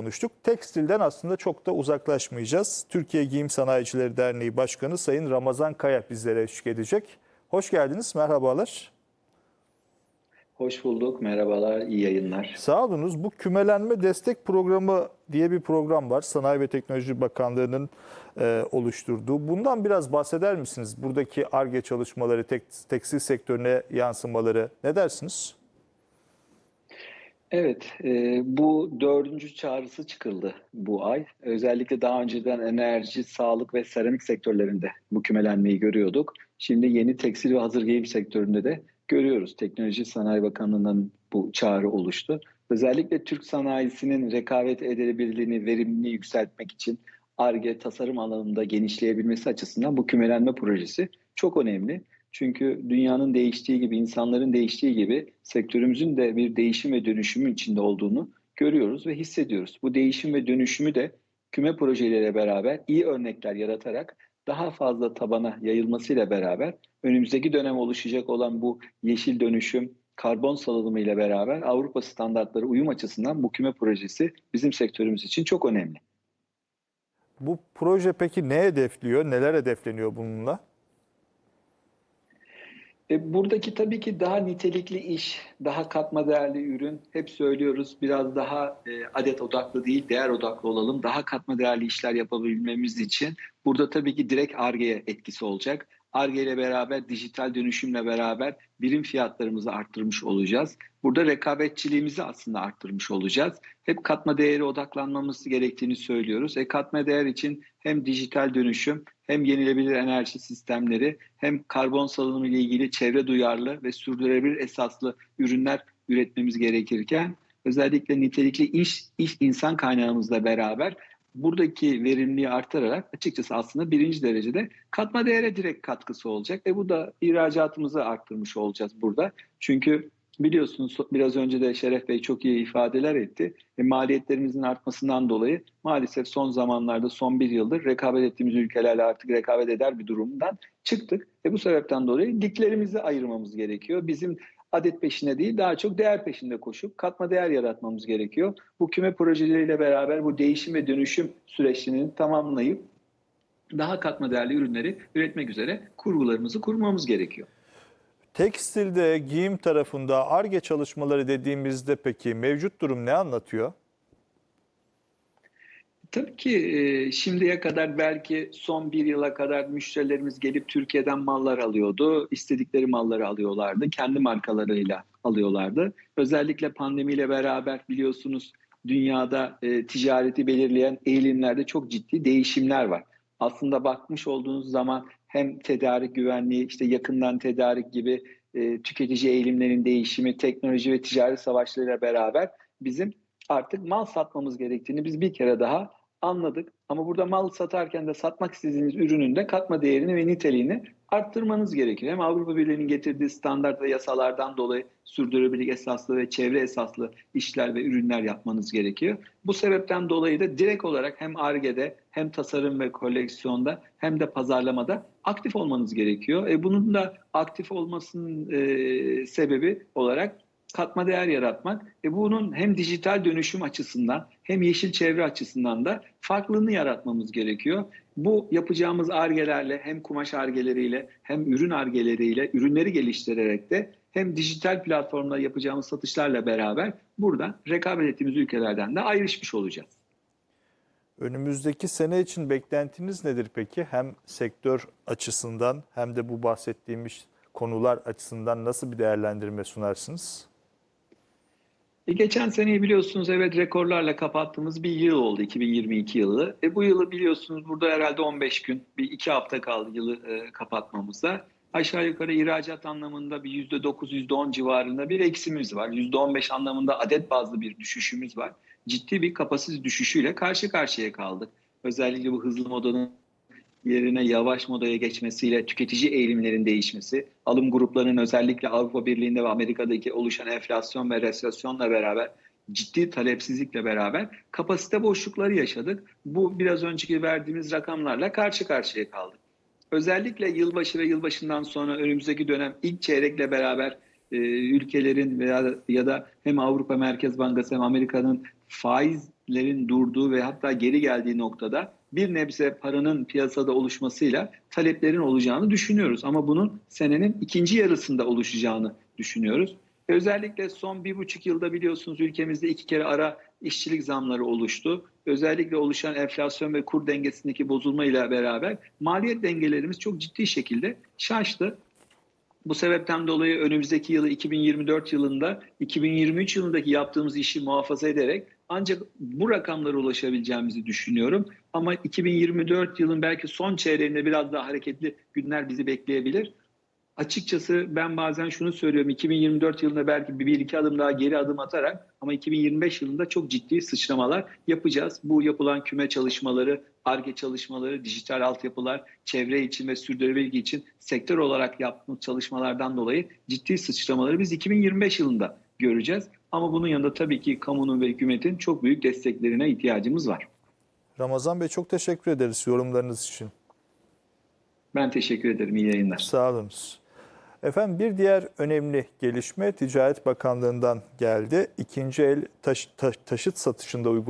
konuştuk. Tekstilden aslında çok da uzaklaşmayacağız. Türkiye Giyim Sanayicileri Derneği Başkanı Sayın Ramazan Kaya bizlere eşlik edecek. Hoş geldiniz, merhabalar. Hoş bulduk, merhabalar, iyi yayınlar. Sağ olunuz. Bu kümelenme destek programı diye bir program var. Sanayi ve Teknoloji Bakanlığı'nın e, oluşturduğu. Bundan biraz bahseder misiniz? Buradaki ARGE çalışmaları, tek, tekstil sektörüne yansımaları ne dersiniz? Evet, e, bu dördüncü çağrısı çıkıldı bu ay. Özellikle daha önceden enerji, sağlık ve seramik sektörlerinde bu kümelenmeyi görüyorduk. Şimdi yeni tekstil ve hazır giyim sektöründe de görüyoruz. Teknoloji Sanayi Bakanlığı'nın bu çağrı oluştu. Özellikle Türk sanayisinin rekabet edebilirliğini, verimliliğini yükseltmek için ARGE tasarım alanında genişleyebilmesi açısından bu kümelenme projesi çok önemli. Çünkü dünyanın değiştiği gibi, insanların değiştiği gibi sektörümüzün de bir değişim ve dönüşümü içinde olduğunu görüyoruz ve hissediyoruz. Bu değişim ve dönüşümü de küme projeleriyle beraber iyi örnekler yaratarak daha fazla tabana yayılmasıyla beraber önümüzdeki dönem oluşacak olan bu yeşil dönüşüm, karbon salınımı ile beraber Avrupa standartları uyum açısından bu küme projesi bizim sektörümüz için çok önemli. Bu proje peki ne hedefliyor? Neler hedefleniyor bununla? E, buradaki tabii ki daha nitelikli iş, daha katma değerli ürün. Hep söylüyoruz biraz daha e, adet odaklı değil, değer odaklı olalım. Daha katma değerli işler yapabilmemiz için burada tabii ki direkt ARGE'ye etkisi olacak. ARGE ile beraber, dijital dönüşümle beraber birim fiyatlarımızı arttırmış olacağız. Burada rekabetçiliğimizi aslında arttırmış olacağız. Hep katma değeri odaklanmamız gerektiğini söylüyoruz. E, katma değer için hem dijital dönüşüm hem yenilebilir enerji sistemleri hem karbon salınımı ile ilgili çevre duyarlı ve sürdürülebilir esaslı ürünler üretmemiz gerekirken özellikle nitelikli iş, iş insan kaynağımızla beraber buradaki verimliliği artırarak açıkçası aslında birinci derecede katma değere direkt katkısı olacak ve bu da ihracatımızı arttırmış olacağız burada. Çünkü biliyorsunuz biraz önce de Şeref Bey çok iyi ifadeler etti. E, maliyetlerimizin artmasından dolayı maalesef son zamanlarda son bir yıldır rekabet ettiğimiz ülkelerle artık rekabet eder bir durumdan çıktık. Ve bu sebepten dolayı diklerimizi ayırmamız gerekiyor. Bizim adet peşinde değil daha çok değer peşinde koşup katma değer yaratmamız gerekiyor. Bu küme projeleriyle beraber bu değişim ve dönüşüm süreçlerini tamamlayıp daha katma değerli ürünleri üretmek üzere kurgularımızı kurmamız gerekiyor. Tekstilde, giyim tarafında ARGE çalışmaları dediğimizde peki mevcut durum ne anlatıyor? Tabii ki şimdiye kadar belki son bir yıla kadar müşterilerimiz gelip Türkiye'den mallar alıyordu. istedikleri malları alıyorlardı. Kendi markalarıyla alıyorlardı. Özellikle pandemiyle beraber biliyorsunuz dünyada ticareti belirleyen eğilimlerde çok ciddi değişimler var. Aslında bakmış olduğunuz zaman hem tedarik güvenliği, işte yakından tedarik gibi tüketici eğilimlerin değişimi, teknoloji ve ticaret savaşlarıyla beraber bizim artık mal satmamız gerektiğini biz bir kere daha anladık. Ama burada mal satarken de satmak istediğiniz ürünün de katma değerini ve niteliğini arttırmanız gerekiyor. Hem Avrupa Birliği'nin getirdiği standart ve yasalardan dolayı sürdürülebilirlik esaslı ve çevre esaslı işler ve ürünler yapmanız gerekiyor. Bu sebepten dolayı da direkt olarak hem ARGE'de hem tasarım ve koleksiyonda hem de pazarlamada aktif olmanız gerekiyor. E bunun da aktif olmasının e, sebebi olarak katma değer yaratmak ve bunun hem dijital dönüşüm açısından hem yeşil çevre açısından da farklılığını yaratmamız gerekiyor. Bu yapacağımız argelerle hem kumaş argeleriyle hem ürün argeleriyle ürünleri geliştirerek de hem dijital platformda yapacağımız satışlarla beraber burada rekabet ettiğimiz ülkelerden de ayrışmış olacağız. Önümüzdeki sene için beklentiniz nedir peki? Hem sektör açısından hem de bu bahsettiğimiz konular açısından nasıl bir değerlendirme sunarsınız? E geçen seneyi biliyorsunuz evet rekorlarla kapattığımız bir yıl oldu 2022 yılı. E bu yılı biliyorsunuz burada herhalde 15 gün, bir iki hafta kaldı yılı e, kapatmamıza. Aşağı yukarı ihracat anlamında bir %9, %10 civarında bir eksimiz var. %15 anlamında adet bazlı bir düşüşümüz var. Ciddi bir kapasite düşüşüyle karşı karşıya kaldık. Özellikle bu hızlı modanın yerine yavaş modaya geçmesiyle tüketici eğilimlerin değişmesi, alım gruplarının özellikle Avrupa Birliği'nde ve Amerika'daki oluşan enflasyon ve resesyonla beraber ciddi talepsizlikle beraber kapasite boşlukları yaşadık. Bu biraz önceki verdiğimiz rakamlarla karşı karşıya kaldık. Özellikle yılbaşı ve yılbaşından sonra önümüzdeki dönem ilk çeyrekle beraber e, ülkelerin veya ya da hem Avrupa Merkez Bankası hem Amerika'nın faizlerin durduğu ve hatta geri geldiği noktada bir nebze paranın piyasada oluşmasıyla taleplerin olacağını düşünüyoruz. Ama bunun senenin ikinci yarısında oluşacağını düşünüyoruz. Özellikle son bir buçuk yılda biliyorsunuz ülkemizde iki kere ara işçilik zamları oluştu. Özellikle oluşan enflasyon ve kur dengesindeki bozulma ile beraber maliyet dengelerimiz çok ciddi şekilde şaştı. Bu sebepten dolayı önümüzdeki yılı 2024 yılında 2023 yılındaki yaptığımız işi muhafaza ederek ancak bu rakamlara ulaşabileceğimizi düşünüyorum. Ama 2024 yılın belki son çeyreğinde biraz daha hareketli günler bizi bekleyebilir. Açıkçası ben bazen şunu söylüyorum. 2024 yılında belki bir iki adım daha geri adım atarak ama 2025 yılında çok ciddi sıçramalar yapacağız. Bu yapılan küme çalışmaları, ARGE çalışmaları, dijital altyapılar, çevre için ve sürdürülebilirlik için sektör olarak yaptığımız çalışmalardan dolayı ciddi sıçramaları biz 2025 yılında göreceğiz. Ama bunun yanında tabii ki kamunun ve hükümetin çok büyük desteklerine ihtiyacımız var. Ramazan Bey çok teşekkür ederiz yorumlarınız için. Ben teşekkür ederim. İyi yayınlar. Sağ olunuz. Efendim bir diğer önemli gelişme Ticaret Bakanlığı'ndan geldi. İkinci el taş- ta- taşıt satışında uygulanan